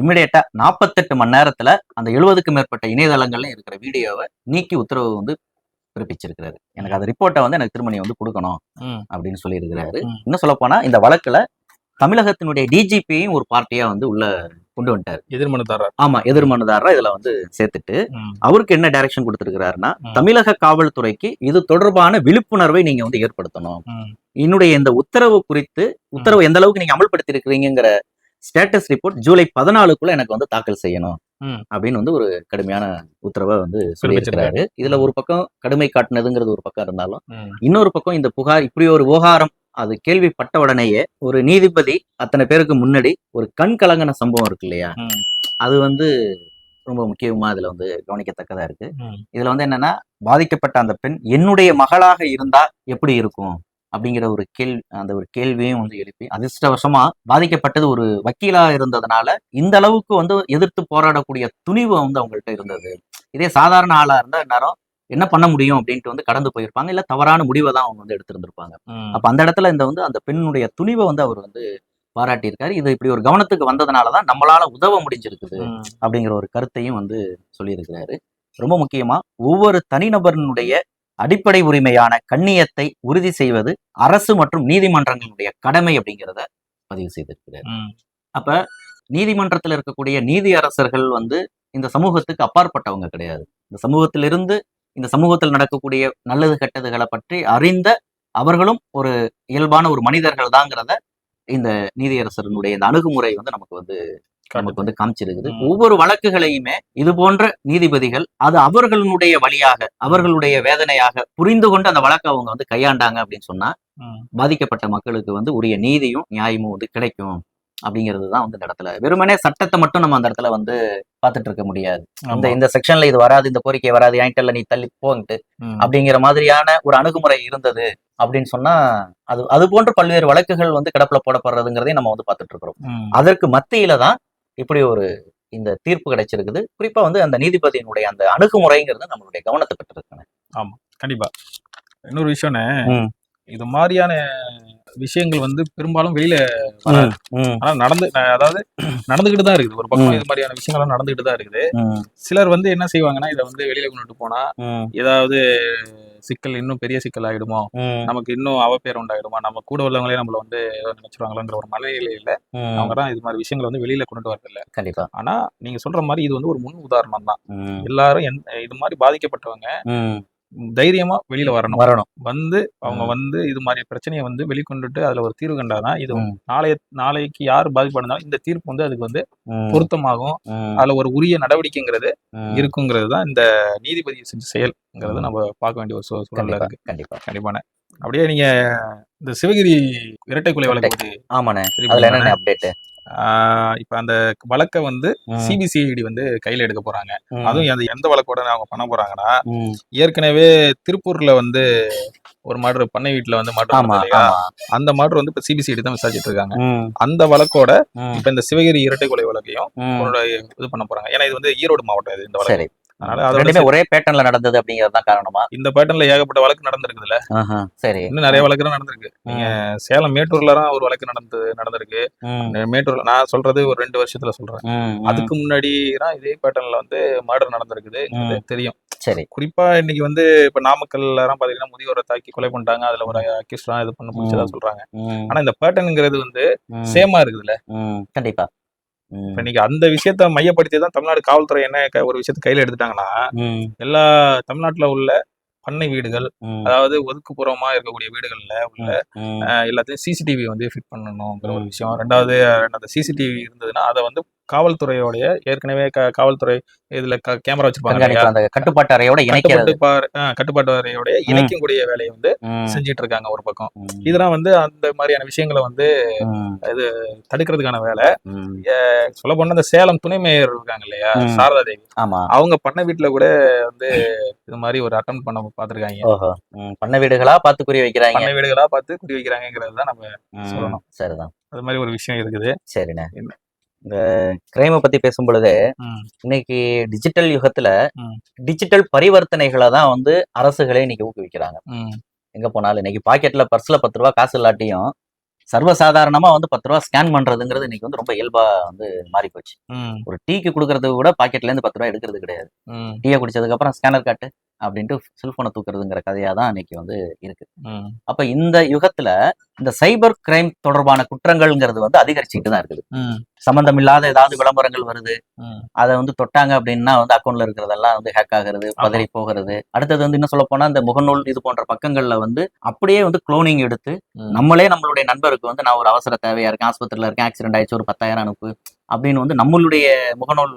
இம்மிடியேட்டா நாற்பத்தெட்டு மணி நேரத்துல அந்த எழுபதுக்கும் மேற்பட்ட இணையதளங்கள்ல இருக்கிற வீடியோவை நீக்கி உத்தரவு வந்து பிறப்பிச்சிருக்கிறாரு எனக்கு அந்த ரிப்போர்ட்டை வந்து எனக்கு திரும்ப நீ வந்து கொடுக்கணும். அப்படின்னு சொல்லியிருக்கிறாரு. இன்னும் சொல்ல போனா இந்த வழக்குல தமிழகத்தினுடைய டிஜிபியையும் ஒரு பார்ட்டியா வந்து உள்ள கொண்டு வந்துட்டாரு எதிர்மனுதாரர் ஆமா எதிர்மனுதாரரா இதுல வந்து சேர்த்துட்டு. அவருக்கு என்ன டைரக்ஷன் கொடுத்திருக்கிறாருன்னா. தமிழக காவல்துறைக்கு இது தொடர்பான விழிப்புணர்வை நீங்க வந்து ஏற்படுத்தணும். என்னுடைய இந்த உத்தரவு குறித்து உத்தரவு எந்த அளவுக்கு நீங்க அமல்படுத்தி இருக்கிறீங்கிற ஸ்டேட்டஸ் ரிப்போர்ட் ஜூலை பதினாலுக்குள்ள எனக்கு வந்து தாக்கல் செய்யணும். அப்படின்னு வந்து ஒரு கடுமையான உத்தரவை வந்து சொல்லியிருக்கிறாரு இதுல ஒரு பக்கம் கடுமை காட்டுனதுங்கிறது ஒரு பக்கம் இருந்தாலும். இன்னொரு பக்கம் இந்த புகார் இப்படி ஒரு விவகாரம் அது கேள்விப்பட்ட உடனேயே ஒரு நீதிபதி அத்தனை பேருக்கு முன்னாடி ஒரு கண் கலங்கின சம்பவம் இருக்கு இல்லையா. அது வந்து ரொம்ப முக்கியமா இதுல வந்து கவனிக்கத்தக்கதா இருக்கு. இதுல வந்து என்னன்னா பாதிக்கப்பட்ட அந்த பெண் என்னுடைய மகளாக இருந்தா எப்படி இருக்கும் அப்படிங்கிற ஒரு கேள்வி அந்த ஒரு கேள்வியும் வந்து எழுப்பி அதிர்ஷ்டவசமா பாதிக்கப்பட்டது ஒரு வக்கீலா இருந்ததுனால இந்த அளவுக்கு வந்து எதிர்த்து போராடக்கூடிய துணிவு வந்து அவங்கள்ட்ட இருந்தது. இதே சாதாரண ஆளா இருந்தா நேரம் என்ன பண்ண முடியும் அப்படின்ட்டு வந்து கடந்து போயிருப்பாங்க. இல்ல தவறான முடிவை தான் அவங்க வந்து எடுத்திருந்திருப்பாங்க. அப்ப அந்த இடத்துல இந்த வந்து அந்த பெண்ணுடைய துணிவை வந்து அவர் வந்து பாராட்டியிருக்காரு. இது இப்படி ஒரு கவனத்துக்கு வந்ததுனாலதான் நம்மளால உதவ முடிஞ்சிருக்குது. அப்படிங்கிற ஒரு கருத்தையும் வந்து சொல்லியிருக்கிறாரு. ரொம்ப முக்கியமா ஒவ்வொரு தனிநபரினுடைய அடிப்படை உரிமையான கண்ணியத்தை உறுதி செய்வது அரசு மற்றும் நீதிமன்றங்களுடைய கடமை அப்படிங்கிறத பதிவு செய்திருக்கிறார். அப்ப நீதிமன்றத்தில் இருக்கக்கூடிய நீதி அரசர்கள் வந்து இந்த சமூகத்துக்கு அப்பாற்பட்டவங்க கிடையாது இந்த சமூகத்திலிருந்து இந்த சமூகத்தில் நடக்கக்கூடிய நல்லது கெட்டதுகளை பற்றி அறிந்த அவர்களும் ஒரு இயல்பான ஒரு மனிதர்கள் தாங்கிறத இந்த நீதியரசர்களுடைய இந்த அணுகுமுறை வந்து நமக்கு வந்து நமக்கு வந்து காமிச்சிருக்குது. ஒவ்வொரு வழக்குகளையுமே இது போன்ற நீதிபதிகள் அது அவர்களுடைய வழியாக அவர்களுடைய வேதனையாக புரிந்து கொண்டு அந்த வழக்கை அவங்க வந்து கையாண்டாங்க அப்படின்னு சொன்னா. பாதிக்கப்பட்ட மக்களுக்கு வந்து உரிய நீதியும் நியாயமும் வந்து கிடைக்கும் அப்படிங்கிறது தான் வந்து இந்த இடத்துல வெறுமனே சட்டத்தை மட்டும் நம்ம அந்த இடத்துல வந்து பார்த்துட்டு இருக்க முடியாது இந்த ஆமா. இந்த செக்ஷன்ல இது வராது இந்த கோரிக்கை வராது என்கிட்ட நீ தள்ளி போங்கிட்டு. அப்படிங்கிற மாதிரியான ஒரு அணுகுமுறை இருந்தது அப்படின்னு சொன்னா அது அது போன்ற பல்வேறு வழக்குகள் வந்து கிடப்புல போடப்படுறதுங்கிறதையும் நம்ம வந்து பார்த்துட்டு இருக்கிறோம். அதற்கு மத்தியில தான் இப்படி ஒரு இந்த தீர்ப்பு கிடைச்சிருக்குது. குறிப்பா வந்து அந்த நீதிபதியினுடைய அந்த அணுகுமுறைங்கிறது நம்மளுடைய கவனத்தை பெற்றிருக்காங்க. கண்டிப்பா. இன்னொரு விஷயம்னு. இது மாதிரியான விஷயங்கள் வந்து பெரும்பாலும் வெளியில வராது. ஆனா நடந்து அதாவது நடந்துகிட்டு தான் இருக்குது. ஒரு பக்கம். இது மாதிரியான விஷயங்கள்லாம் நடந்துகிட்டு தான் இருக்குது. சிலர் வந்து என்ன செய்வாங்கன்னா இதை வந்து வெளியில கொண்டுட்டு போனா ஏதாவது சிக்கல் இன்னும் பெரிய சிக்கல் ஆயிடுமோ? நமக்கு இன்னும் அவப்பேர் உண்டாயிடுமா? நம்ம கூட உள்ளவங்களே நம்மள வந்து நினைச்சிருவாங்களோங்கிற ஒரு மனநிலையில அவங்க தான் இது மாதிரி விஷயங்களை வந்து வெளியில கொண்டுட்டு வரது இல்ல கண்டிப்பா. ஆனா நீங்க சொல்ற மாதிரி இது வந்து ஒரு முன் உதாரணம் தான். எல்லாரும் இது மாதிரி பாதிக்கப்பட்டவங்க. தைரியமா வெளியில வரணும் வரணும் வந்து அவங்க. வந்து இது மாதிரி பிரச்சனையை வந்து வெளிக்கொண்டுட்டு அதுல ஒரு தீர்வு கண்டாதான் இது. நாளைய நாளைக்கு யார் பாதிப்படைந்தாலும் இந்த தீர்ப்பு வந்து அதுக்கு வந்து. பொருத்தமாகும். அதுல ஒரு உரிய நடவடிக்கைங்கிறது. இருக்குங்கிறது தான் இந்த நீதிபதி செஞ்ச செயல்ங்கிறது நம்ம பார்க்க வேண்டிய ஒரு சூ- சூழல்ல கண்டிப்பா இருக்கு கண்டிப்பா கண்டிப்பான அப்படியே நீங்க இந்த சிவகிரி இரட்டை கொலை வழக்கு ஆமாண்ணே. அதுல அப்டேட் இப்ப அந்த வழக்கை வந்து சிபிசிஐடி வந்து கையில எடுக்க போறாங்க. அதுவும் அது எந்த வழக்கோட அவங்க பண்ண போறாங்கன்னா ஏற்கனவே திருப்பூர்ல வந்து ஒரு மாடு பண்ணை வீட்டுல வந்து மாடு ஆமா நடந்தது இல்லையா? ஆமா. அந்த மாடு வந்து இப்ப சிபிசிஐடி தான் விசாரிச்சிட்டு இருக்காங்க. அந்த வழக்கோட. இப்ப இந்த சிவகிரி இரட்டை கொலை வழக்கையும் இது பண்ண போறாங்க. ஏன்னா இது வந்து ஈரோடு மாவட்டம் இது இந்த வழக்கு. அதனால ரெண்டுமே ஒரே பேட்டர்ன்ல நடந்தது அப்படிங்கிறது தான் காரணமா இந்த பேட்டர்ன்ல ஏகப்பட்ட வழக்கு நடந்திருக்குதுல்ல சரி இன்னும் நிறைய வழக்கு நடந்திருக்கு நீங்க சேலம் மேட்டூர்ல தான் ஒரு வழக்கு நடந்து நடந்திருக்கு. மேட்டூர்ல நான் சொல்றது ஒரு ரெண்டு வருஷத்துல சொல்றேன். அதுக்கு முன்னாடி தான் இதே பேட்டர்ன்ல வந்து மர்டர் நடந்திருக்குது. தெரியும் சரி குறிப்பா இன்னைக்கு வந்து இப்ப நாமக்கல்ல எல்லாம் பாத்தீங்கன்னா முதியோரை தாக்கி கொலை பண்ணிட்டாங்க அதுல ஒரு அக்கிஸ்லாம் இது பண்ண முடிச்சதா. சொல்றாங்க. ஆனா இந்த பேட்டர்னுங்கிறது வந்து. சேமா இருக்குதுல்ல. கண்டிப்பா. இப்ப இன்னைக்கு அந்த விஷயத்த மையப்படுத்தி தான் தமிழ்நாடு காவல்துறை என்ன ஒரு விஷயத்த கையில எடுத்துட்டாங்கன்னா. எல்லா தமிழ்நாட்டுல உள்ள பண்ணை வீடுகள். அதாவது ஒதுக்குப்புறமா இருக்கக்கூடிய வீடுகள்ல உள்ள எல்லாத்தையும் சிசிடிவி வந்து ஃபிட் பண்ணணுங்கிற ஒரு விஷயம். ரெண்டாவது அந்த சிசிடிவி இருந்ததுன்னா அதை வந்து காவல்துறையோடைய ஏற்கனவே காவல்துறை இதுல கேமரா வச்சிருப்பாங்க கட்டுப்பாட்டு அறையோட கட்டுப்பாட்டு அறையோடைய இணைக்கக்கூடிய வேலையை வந்து. செஞ்சிட்டு இருக்காங்க ஒரு பக்கம். இதெல்லாம் வந்து அந்த மாதிரியான விஷயங்களை வந்து ம். தடுக்கிறதுக்கான வேலை. சொல்ல போனா இந்த சேலம் துணை மேயர் இருக்காங்க இல்லையா. சாரதா தேவி அவங்க பண்ண வீட்டுல கூட வந்து இது மாதிரி ஒரு அட்டம் பண்ண பாத்துருக்காங்க. பண்ண வீடுகளா பார்த்து குறி வைக்கிறாங்க பண்ணை வீடுகளா பார்த்து குடி வைக்கிறாங்கிறது தான் நம்ம. சொல்லணும். சரிதான் அது மாதிரி ஒரு விஷயம் இருக்குது சரிண்ணே? இந்த கிரைமை பத்தி பேசும் பொழுது ம். இன்னைக்கு டிஜிட்டல் யுகத்துல. டிஜிட்டல் பரிவர்த்தனைகளை தான் வந்து அரசுகளே இன்னைக்கு ஊக்குவிக்கிறாங்க. எங்க போனாலும் இன்னைக்கு பாக்கெட்ல பர்ஸ்ல பத்து ரூபா காசு இல்லாட்டியும் சர்வசாதாரணமா வந்து பத்து ரூபா ஸ்கேன் பண்றதுங்கிறது இன்னைக்கு வந்து ரொம்ப இயல்பா வந்து மாறி போச்சு. ஒரு டீக்கு கொடுக்கறதுக்கு கூட பாக்கெட்ல இருந்து பத்து ரூபா எடுக்கிறது கிடையாது. டீயை குடிச்சதுக்கு அப்புறம் ஸ்கேனர் காட்டு அப்படின்ட்டு செல்போனை தூக்குறதுங்கிற கதையா தான் இன்னைக்கு வந்து இருக்கு. அப்ப இந்த யுகத்துல இந்த சைபர் கிரைம் தொடர்பான குற்றங்கள்ங்கிறது வந்து அதிகரிச்சுட்டு தான் இருக்குது. ம், சம்பந்தமில்லாத ஏதாவது விளம்பரங்கள் வருது. அதை வந்து தொட்டாங்க அப்படின்னா வந்து அக்கௌண்ட்ல இருக்கிறதெல்லாம் வந்து ஹேக் ஆகுறது பதறி போகிறது. அடுத்தது வந்து இன்னும் சொல்ல போனா இந்த முகநூல் இது போன்ற பக்கங்கள்ல வந்து அப்படியே வந்து குளோனிங் எடுத்து. நம்மளே நம்மளுடைய நண்பருக்கு வந்து நான் ஒரு அவசர தேவையா இருக்கேன் ஆஸ்பத்திரியில இருக்கேன் ஆக்சிடென்ட் ஆயிடுச்சு ஒரு பத்தாயிரம் அனுப்பு அப்படின்னு வந்து நம்மளுடைய முகநூல்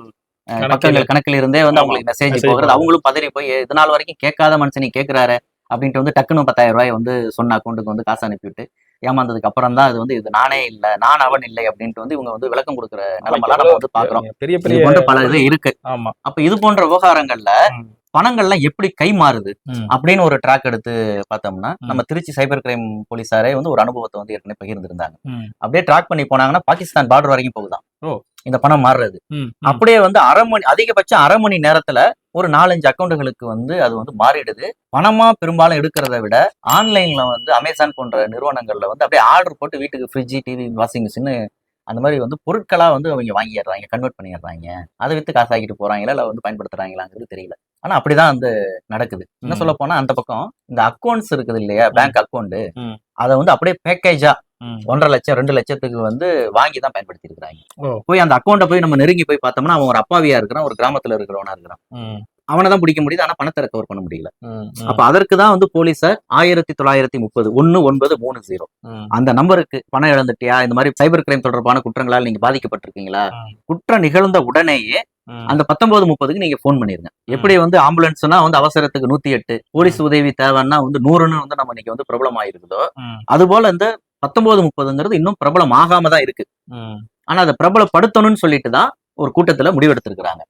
பக்கங்கள் கணக்கில் இருந்தே வந்து. அவங்களுக்கு மெசேஜ் போகிறது. அவங்களும் பதறி போய் இது நாள் வரைக்கும் கேட்காத மனுஷன் நீ கேட்கிறாரு அப்படின்ட்டு வந்து டக்குன்னு பத்தாயிரம் ரூபாய் வந்து சொன்ன அக்கௌண்ட்டுக்கு வந்து காசு அனுப்பிவிட்டு ஏமாந்ததுக்கு அப்புறம் தான் அது வந்து இது நானே இல்ல நான் அவன் இல்லை அப்படின்ட்டு வந்து இவங்க வந்து விளக்கம் கொடுக்குற நிலைமெல்லாம் நம்ம வந்து பாக்குறோம் பெரிய இது பெரிய போன்ற பல இது இருக்கு ஆமா அப்ப இது போன்ற விவகாரங்கள்ல. பணங்கள்லாம் எப்படி கை மாறுது அப்படின்னு ஒரு ட்ராக் எடுத்து பார்த்தோம்னா. நம்ம திருச்சி சைபர் கிரைம் போலீஸாரே வந்து ஒரு அனுபவத்தை வந்து ஏற்கனவே பகிர்ந்திருந்தாங்க. அப்படியே ட்ராக் பண்ணி போனாங்கன்னா பாகிஸ்தான் பார்டர் வரைக்கும் போகுதாம் ஓ. இந்த பணம் மாறுறது. அப்படியே வந்து அரை மணி அதிகபட்சம் அரை மணி நேரத்துல ஒரு நாலஞ்சு அக்கௌண்ட்டுகளுக்கு வந்து அது வந்து மாறிடுது. பணமா பெரும்பாலும் எடுக்கிறத விட ஆன்லைன்ல வந்து அமேசான் போன்ற நிறுவனங்கள்ல வந்து அப்படியே ஆர்டர் போட்டு வீட்டுக்கு ஃப்ரிட்ஜ் டிவி வாஷிங் மிஷின் அந்த மாதிரி வந்து பொருட்களா வந்து அவங்க வாங்கிடுறாங்க கன்வெர்ட் பண்ணிடுறாங்க. அதை வித்து காசாக்கிட்டு போறாங்களா இல்ல வந்து பயன்படுத்துறாங்களாங்கிறது தெரியல. ஆனா அப்படிதான் வந்து நடக்குது. என்ன. சொல்ல போனா அந்த பக்கம் இந்த அக்கௌண்ட்ஸ் இருக்குது இல்லையா? Bank account. அதை வந்து அப்படியே பேக்கேஜா. ஒன்றரை லட்சம் ரெண்டு லட்சத்துக்கு வந்து வாங்கி தான் பயன்படுத்தி இருக்கிறாங்க. போய் அந்த அக்கௌண்ட்டை போய் நம்ம நெருங்கி போய் பார்த்தோம்னா அவன் ஒரு அப்பாவியா இருக்கிறான் ஒரு கிராமத்துல இருக்கிறவனா இருக்கிறான். அவனை தான் பிடிக்க முடியுது ஆனா பணத்தை ரெக்கவர் பண்ண முடியல. அப்ப அதற்கு தான் வந்து போலீஸார் ஆயிரத்தி தொள்ளாயிரத்தி முப்பது ஒன்னு ஒன்பது மூணு ஜீரோ அந்த நம்பருக்கு பணம் இழந்துட்டியா? இந்த மாதிரி சைபர் கிரைம் தொடர்பான குற்றங்களால் நீங்க பாதிக்கப்பட்டிருக்கீங்களா. குற்றம் நிகழ்ந்த உடனேயே அந்த பத்தொன்பது முப்பதுக்கு நீங்க ஃபோன் பண்ணிருங்க. எப்படி வந்து ஆம்புலன்ஸ்னா வந்து அவசரத்துக்கு நூத்தி எட்டு போலீஸ் உதவி தேவைன்னா வந்து நூறுன்னு வந்து நம்ம இன்னைக்கு வந்து பிரபலம் ஆயிருக்குதோ அது போல இந்த பத்தொன்பது முப்பதுங்கிறது இன்னும் பிரபலம் ஆகாம தான் இருக்கு. ஆனா அதை பிரபலப்படுத்தணும்னு சொல்லிட்டு தான் ஒரு கூட்டத்துல முடிவெடுத்திருக்கிறாங்க.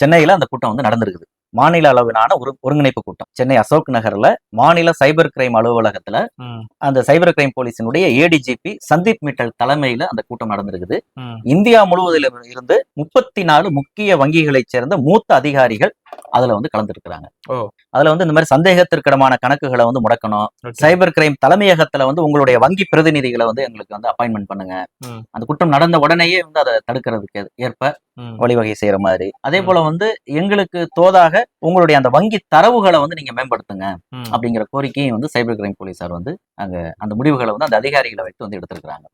சென்னையில அந்த கூட்டம் வந்து நடந்திருக்குது. மாநில அளவிலான ஒரு ஒருங்கிணைப்பு கூட்டம். சென்னை அசோக் நகர்ல மாநில சைபர் கிரைம் அலுவலகத்துல அந்த சைபர் கிரைம் போலீஸினுடைய ஏடிஜிபி சந்தீப் மிட்டல் தலைமையில அந்த கூட்டம் நடந்திருக்குது. இந்தியா முழுவதிலும் இருந்து முப்பத்தி நாலு முக்கிய வங்கிகளைச் சேர்ந்த மூத்த அதிகாரிகள் அதுல வந்து கலந்துருக்கிறாங்க. அதுல வந்து இந்த மாதிரி சந்தேகத்திற்கிடமான கணக்குகளை வந்து முடக்கணும். சைபர் கிரைம் தலைமையகத்துல வந்து உங்களுடைய வங்கி பிரதிநிதிகளை வந்து எங்களுக்கு வந்து அப்பாயின்மெண்ட் பண்ணுங்க. அந்த குற்றம் நடந்த உடனேயே வந்து அதை தடுக்கிறதுக்கு ஏற்ப வழிவகை செய்யற மாதிரி. அதே போல வந்து எங்களுக்கு தோதாக உங்களுடைய அந்த வங்கி தரவுகளை வந்து நீங்க மேம்படுத்துங்க அப்படிங்கிற கோரிக்கையும் வந்து சைபர் கிரைம் போலீசார் வந்து அங்க அந்த முடிவுகளை வந்து அந்த அதிகாரிகளை வைத்து வந்து எடுத்திருக்கிறாங்க.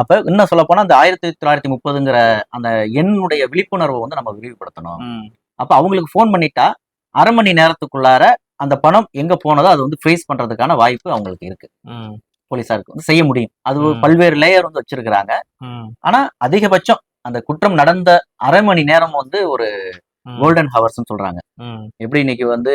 அப்ப இன்னும் சொல்ல போனா அந்த ஆயிரத்தி தொள்ளாயிரத்தி முப்பதுங்கிற அந்த எண்ணுடைய விழிப்புணர்வை வந்து நம்ம விரிவுபடுத்தணும். அப்ப அவங்களுக்கு ஃபோன் பண்ணிட்டா அரை மணி நேரத்துக்குள்ளார அந்த பணம் எங்க போனதோ அது வந்து ஃப்ரீஸ் பண்றதுக்கான வாய்ப்பு அவங்களுக்கு இருக்கு. போலீசாருக்கு வந்து செய்ய முடியும். அது. பல்வேறு லேயர் வந்து வச்சிருக்கிறாங்க. ஆனா அதிகபட்சம் அந்த குற்றம் நடந்த அரை மணி நேரம் வந்து ஒரு கோல்டன் ஹவர்ஸ்னு சொல்றாங்க. எப்படி இன்னைக்கு வந்து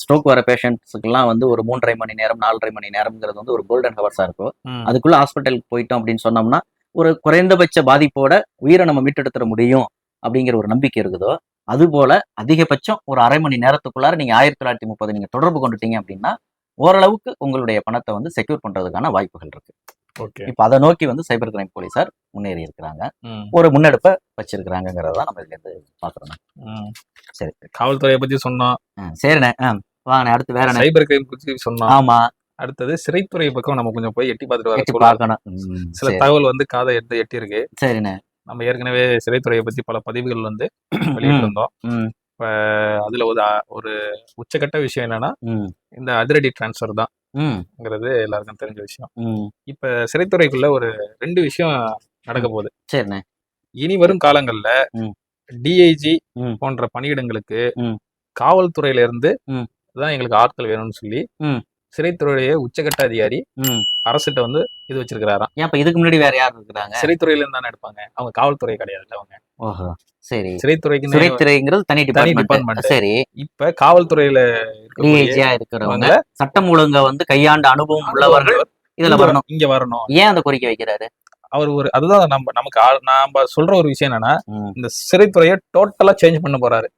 ஸ்ட்ரோக் வர பேஷண்ட்ஸுக்கெல்லாம் வந்து ஒரு மூன்றரை மணி நேரம் நாலரை மணி நேரம்ங்கிறது வந்து ஒரு கோல்டன் ஹவர்ஸா இருக்கும். அதுக்குள்ள ஹாஸ்பிட்டலுக்கு போயிட்டோம் அப்படின்னு சொன்னோம்னா ஒரு குறைந்தபட்ச பாதிப்போட உயிரை நம்ம மீட்டெடுத்துட முடியும் அப்படிங்கிற ஒரு நம்பிக்கை இருக்குதோ அதுபோல அதிகபட்சம் ஒரு அரை மணி நேரத்துக்குள்ளார நீங்க ஆயிரத்தி தொள்ளாயிரத்தி முப்பது நீங்க தொடர்பு கொண்டுட்டீங்க அப்படின்னா ஓரளவுக்கு உங்களுடைய பணத்தை வந்து செக்யூர் பண்றதுக்கான வாய்ப்புகள் இருக்கு. இப்ப அதை நோக்கி வந்து சைபர் கிரைம் போலீசார் முன்னேறி இருக்கிறாங்க. ஒரு முன்னெடுப்பை வச்சிருக்கிறாங்கிறத நம்ம இதுல இருந்து பாக்குறோம். சரி. காவல்துறையை பத்தி சொன்னோம் சரிண்ணே. ஆ, வாங்கண்ணே அடுத்து வேற சைபர் கிரைம் பத்தி சொன்னோம் ஆமா. அடுத்தது சிறைத்துறை பக்கம் நம்ம கொஞ்சம் போய் எட்டி பார்த்துட்டு. பார்க்கணும். சில. தகவல் வந்து காதை எடுத்து எட்டி இருக்கு சரிண்ணே. நம்ம ஏற்கனவே சிறைத்துறையை பத்தி பல பதிவுகள் வந்து வெளியிட்டிருந்தோம். ம், அதுல ஒரு ஒரு உச்சக்கட்ட விஷயம் என்னன்னா இந்த அதிரடி டிரான்ஸ்ஃபர் ம், தான்ங்கிறது எல்லாருக்கும் தெரிஞ்ச விஷயம் ம். இப்ப சிறைத்துறைக்குள்ள ஒரு ரெண்டு விஷயம் நடக்க போகுது சரிண்ணே இனி வரும் காலங்கள்ல. டிஐஜி. போன்ற பணியிடங்களுக்கு ம். காவல்துறையில இருந்து ம். தான் எங்களுக்கு ஆட்கள் வேணும்னு சொல்லி ம். சிறைத்துறையுடைய உச்சக்கட்ட அதிகாரி ம். அரசிட்ட வந்து இது வச்சிருக்கிறாராம். ஏன் இப்ப இதுக்கு முன்னாடி வேற யார் இருக்கிறாங்க? சிறைத்துறையில இருந்து தானே எடுப்பாங்க. அவங்க காவல்துறை கிடையாது அவங்க. ஓஹோ. சரி. சிறைத்துறைக்கு சிறைத்துறைங்கிறது தனி டிபார்ட்மெண்ட். சரி. இப்ப காவல்துறையில இருக்கிறவங்க சட்டம் ஒழுங்க வந்து கையாண்ட அனுபவம் உள்ளவர்கள் இதுல வரணும். இங்க வரணும். ஏன் அந்த கோரிக்கை வைக்கிறாரு? அவர் ஒரு அதுதான் நம்ம நமக்கு நாம சொல்ற ஒரு விஷயம் என்னன்னா இந்த சிறைத்துறையை டோட்டலா சேஞ்ச் பண்ண போறாரு.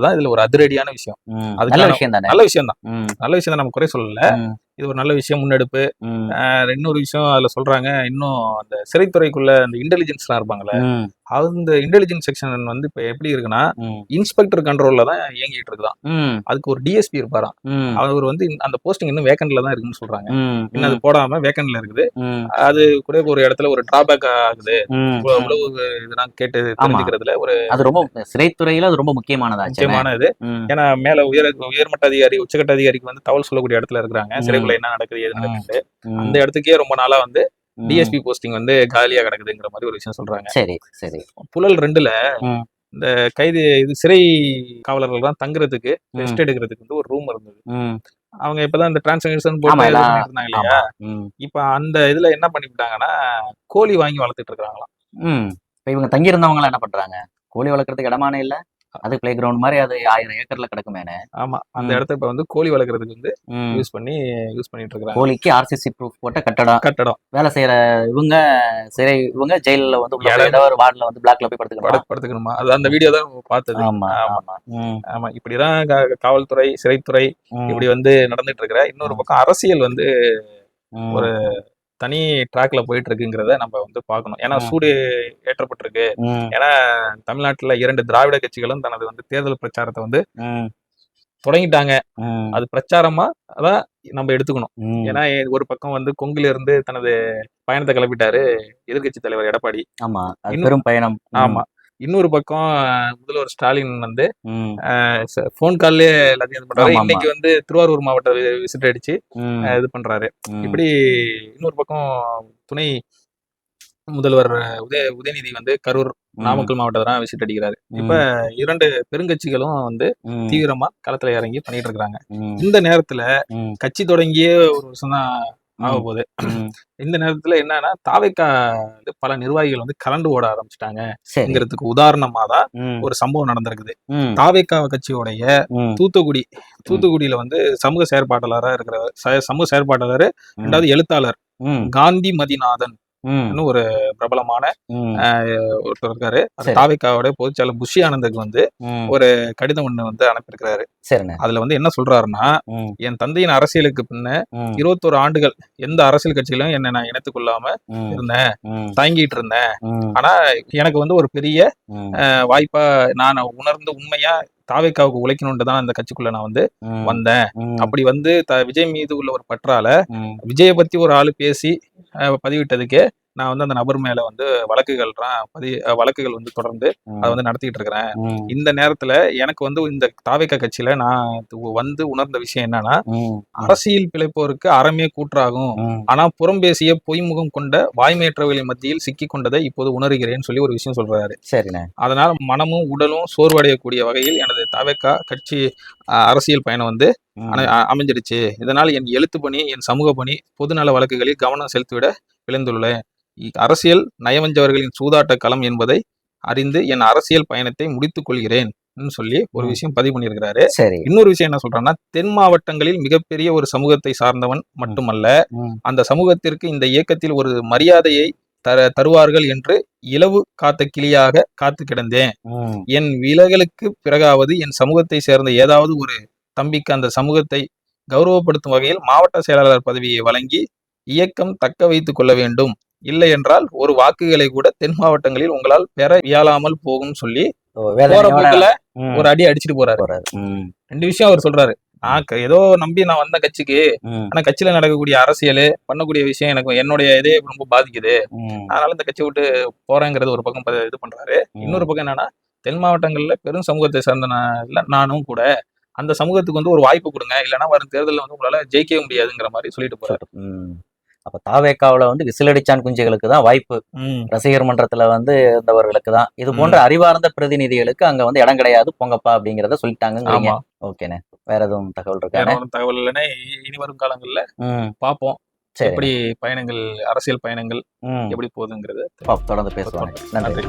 தான் இதுல ஒரு அதிரடியான விஷயம். அதுக்கான- நல்ல விஷயம் தானே நல்ல விஷயம் தான் நல்ல விஷயம் தான் நம்ம குறை சொல்லல. இது ஒரு நல்ல விஷயம் முன்னெடுப்பு. இன்னொரு விஷயம் அதுல சொல்றாங்க இன்னும் அந்த சிறைத்துறைக்குள்ள அந்த இன்டெலிஜென்ஸ்லாம் இருப்பாங்கல்ல அந்த இன்டெலிஜென்ஸ் செக்ஷன் வந்து இப்ப எப்படி இருக்குன்னா இன்ஸ்பெக்டர் கண்ட்ரோல்ல தான் இயங்கிட்டு இருக்குதான். அதுக்கு ஒரு டிஎஸ்பி இருப்பாராம். அவர் வந்து அந்த போஸ்டிங் இன்னும் வேக்கண்ட்ல தான் இருக்குன்னு சொல்றாங்க. இன்னும் அது போடாம வேக்கண்ட்ல இருக்குது. அது கூட ஒரு இடத்துல ஒரு டிராபேக் ஆகுது. இவ்வளவு இதெல்லாம் கேட்டு தெரிஞ்சுக்கிறதுல ஒரு அது ரொம்ப சிறைத்துறையில அது ரொம்ப முக்கியமானதாச்சு முக்கியமான இது ம், ஏன்னா மேல உயர் உயர்மட்ட அதிகாரி உச்சக்கட்ட அதிகாரிக்கு வந்து தகவல் சொல்லக்கூடிய இடத்துல இருக்கிறாங்க. ம். சிறைக்குள்ள என்ன நடக்குது ம். நடக்குது அந்த இடத்துக்கே ரொம்ப நாளா வந்து. டிஎஸ்பி போஸ்டிங் வந்து காலியா கிடக்குதுங்கிற மாதிரி ஒரு விஷயம் சொல்றாங்க. சரி சரி. புழல் ரெண்டுல. இந்த கைது இது சிறை காவலர்கள் தான் தங்குறதுக்கு. ரெஸ்ட் எடுக்கிறதுக்கு வந்து ஒரு ரூம் இருந்தது. அவங்க இப்பதான் இந்த டிரான்ஸ்லேஷன் போட்டு இருந்தாங்க இல்லையா? இப்ப அந்த இதுல என்ன பண்ணிவிட்டாங்கன்னா கோழி வாங்கி வளர்த்துட்டு இருக்காங்களாம். இப்ப இவங்க தங்கி இருந்தவங்க என்ன பண்றாங்க? கோழி வளர்க்கறதுக்கு இடமானே இல்ல? அது பிளே கிரவுண்ட் மாதிரி அது ஆயிரம் ஏக்கர்ல கிடக்குமேனே. ஆமா. அந்த. இடத்த இப்ப வந்து கோழி வளர்க்கறதுக்கு வந்து. யூஸ் பண்ணி யூஸ் பண்ணிட்டு இருக்காங்க கோழிக்கு ஆர்சிசி ப்ரூஃப் போட்ட கட்டடம். கட்டடம். வேலை செய்யற இவங்க சிறை இவங்க ஜெயில வந்து. ஏதோ ஒரு வார்டுல வந்து பிளாக்ல போய் படுத்துக்கணும்? படு- படுத்துக்கணுமா? அது அந்த வீடியோ தான் பார்த்தது. ஆமா ஆமா. ஆமா. இப்படிதான் காவல்துறை சிறைத்துறை இப்படி வந்து நடந்துட்டு இருக்கிற இன்னொரு பக்கம் அரசியல் வந்து ஒரு தனி ட்ராக்ல போயிட்டு இருக்குங்கிறத நம்ம வந்து பார்க்கணும். ஏன்னா. சூடு ஏற்றப்பட்டிருக்கு. ம், தமிழ்நாட்டுல இரண்டு திராவிட கட்சிகளும் தனது வந்து தேர்தல் பிரச்சாரத்தை வந்து தொடங்கிட்டாங்க. அது பிரச்சாரமா அதான் நம்ம எடுத்துக்கணும். ஏன்னா ஒரு பக்கம் வந்து கொங்குல இருந்து தனது பயணத்தை கிளப்பிட்டாரு எதிர்க்கட்சி தலைவர் எடப்பாடி. ஆமா பெரும் பயணம். ஆமா. இன்னொரு பக்கம் முதல்வர் ஸ்டாலின் வந்து போன் கால்லே எல்லாத்தையும் இது பண்றாரு. இன்னைக்கு வந்து திருவாரூர் மாவட்ட விசிட் அடிச்சு இது பண்றாரு. இப்படி இன்னொரு பக்கம் துணை முதல்வர் உதய உதயநிதி வந்து கரூர் நாமக்கல் மாவட்டத்தை தான் விசிட் அடிக்கிறாரு. இப்ப இரண்டு பெருங்கட்சிகளும் வந்து தீவிரமா களத்துல இறங்கி பண்ணிட்டு இருக்காங்க இந்த நேரத்துல கட்சி தொடங்கியே ஒரு வருஷம் தான் ஆக போகுது. இந்த நேரத்துல என்னன்னா தாவைக்கா வந்து பல நிர்வாகிகள் வந்து கலந்து ஓட ஆரம்பிச்சிட்டாங்கிறதுக்கு உதாரணமா தான் ஒரு சம்பவம் நடந்திருக்குது. தாவைக்கா கட்சியோடைய தூத்துக்குடி தூத்துக்குடியில வந்து சமூக செயற்பாட்டாளரா இருக்கிற சமூக செயற்பாட்டாளர் ரெண்டாவது எழுத்தாளர் காந்தி மதிநாதன். ஒரு பிரபலமான ஒருத்தர் இருக்காரு. தாவைக்காவோட பொதுச்சாளர் புஷி ஆனந்துக்கு வந்து. ஒரு கடிதம் ஒண்ணு வந்து அனுப்பியிருக்கிறாரு. அதுல வந்து என்ன சொல்றாருன்னா என் தந்தையின் அரசியலுக்கு பின்ன இருபத்தோரு ஆண்டுகள் எந்த அரசியல் கட்சியிலும் என்ன நான் இணைத்துக் கொள்ளாம ம், இருந்தேன். தயங்கிட்டு இருந்தேன். ஆனா எனக்கு வந்து ஒரு பெரிய வாய்ப்பா நான் உணர்ந்து உண்மையா தாவைக்காவுக்கு உழைக்கணும்னு தான் அந்த கட்சிக்குள்ள நான் வந்து வந்தேன். அப்படி வந்து விஜய் மீது உள்ள ஒரு பற்றால விஜயை பத்தி ஒரு ஆளு பேசி பதிவிட்டதுக்கு நான் வந்து அந்த நபர் மேல வந்து வழக்குகள் பதி வழக்குகள் வந்து தொடர்ந்து அதை வந்து நடத்திட்டு இருக்கிறேன். இந்த நேரத்துல எனக்கு வந்து இந்த தாவைக்கா கட்சியில நான் வந்து உணர்ந்த விஷயம் என்னன்னா அரசியல் பிழைப்போருக்கு அறமே கூற்றாகும். ஆனா புறம் பேசிய பொய்முகம் கொண்ட வாய்மையற்றவர்களின் மத்தியில் சிக்கி கொண்டதை இப்போது உணர்கிறேன்னு சொல்லி ஒரு விஷயம் சொல்றாரு. சரிண்ணே. அதனால மனமும் உடலும் சோர்வடையக்கூடிய வகையில் எனது தாவைக்கா கட்சி அரசியல் பயணம் வந்து அமைஞ்சிடுச்சு. இதனால் என் எழுத்து பணி என் சமூக பணி பொதுநல வழக்குகளில் கவனம் செலுத்திவிட விளைந்துள்ளேன் இ- அரசியல் நயவஞ்சவர்களின் சூதாட்ட களம் என்பதை அறிந்து என் அரசியல் பயணத்தை முடித்துக் கொள்கிறேன் சொல்லி ஒரு. விஷயம் பதிவு பண்ணியிருக்கிறாரு. இன்னொரு விஷயம் என்ன சொல்றான்னா தென் மாவட்டங்களில் மிகப்பெரிய ஒரு சமூகத்தை சார்ந்தவன் மட்டுமல்ல அந்த சமூகத்திற்கு இந்த இயக்கத்தில் ஒரு மரியாதையை தர தருவார்கள் என்று இலவு காத்த கிளியாக காத்து கிடந்தேன். என் விலகலுக்கு பிறகாவது என் சமூகத்தை சேர்ந்த ஏதாவது ஒரு தம்பிக்கு அந்த சமூகத்தை கௌரவப்படுத்தும் வகையில் மாவட்ட செயலாளர் பதவியை வழங்கி இயக்கம் தக்க வைத்துக் கொள்ள வேண்டும். இல்லை என்றால் ஒரு வாக்குகளை கூட தென் மாவட்டங்களில் உங்களால் பெற இயலாமல் போகும் சொல்லி போற போக்குல ஒரு அடி அடிச்சிட்டு போறாரு. ரெண்டு விஷயம் அவர் சொல்றாரு. நான் ஏதோ நம்பி நான் வந்த கட்சிக்கு ஆனா கட்சியில நடக்கக்கூடிய அரசியல் பண்ணக்கூடிய விஷயம் எனக்கு என்னுடைய இதே ரொம்ப பாதிக்குது. அதனால இந்த கட்சியை விட்டு போறேங்கிறது ஒரு பக்கம் இது பண்றாரு. இன்னொரு பக்கம் என்னன்னா தென் மாவட்டங்கள்ல பெரும் சமூகத்தை சேர்ந்த நானும் கூட அந்த சமூகத்துக்கு வந்து ஒரு வாய்ப்பு கொடுங்க. இல்லைன்னா வரும் தேர்தலில் வந்து உங்களால ஜெயிக்கவே முடியாதுங்கிற மாதிரி சொல்லிட்டு போறாரு. அப்ப தாவேக்காவுல வந்து விசிலடிச்சான் குஞ்சுகளுக்கு தான் வாய்ப்பு. ரசிகர் மன்றத்துல வந்து இருந்தவர்களுக்கு தான். இது போன்ற அறிவார்ந்த பிரதிநிதிகளுக்கு அங்க வந்து இடம் கிடையாது. போங்கப்பா அப்படிங்கறத சொல்லிட்டாங்க ஓகேண்ணே வேற எதுவும் தகவல் ஒன்றும் தகவல் இல்லைன்னா இனி வரும் காலங்கள்ல பார்ப்போம் எப்படி பயணங்கள் அரசியல் பயணங்கள் எப்படி போகுதுங்கிறது தொடர்ந்து பேசுவாங்க நன்றி.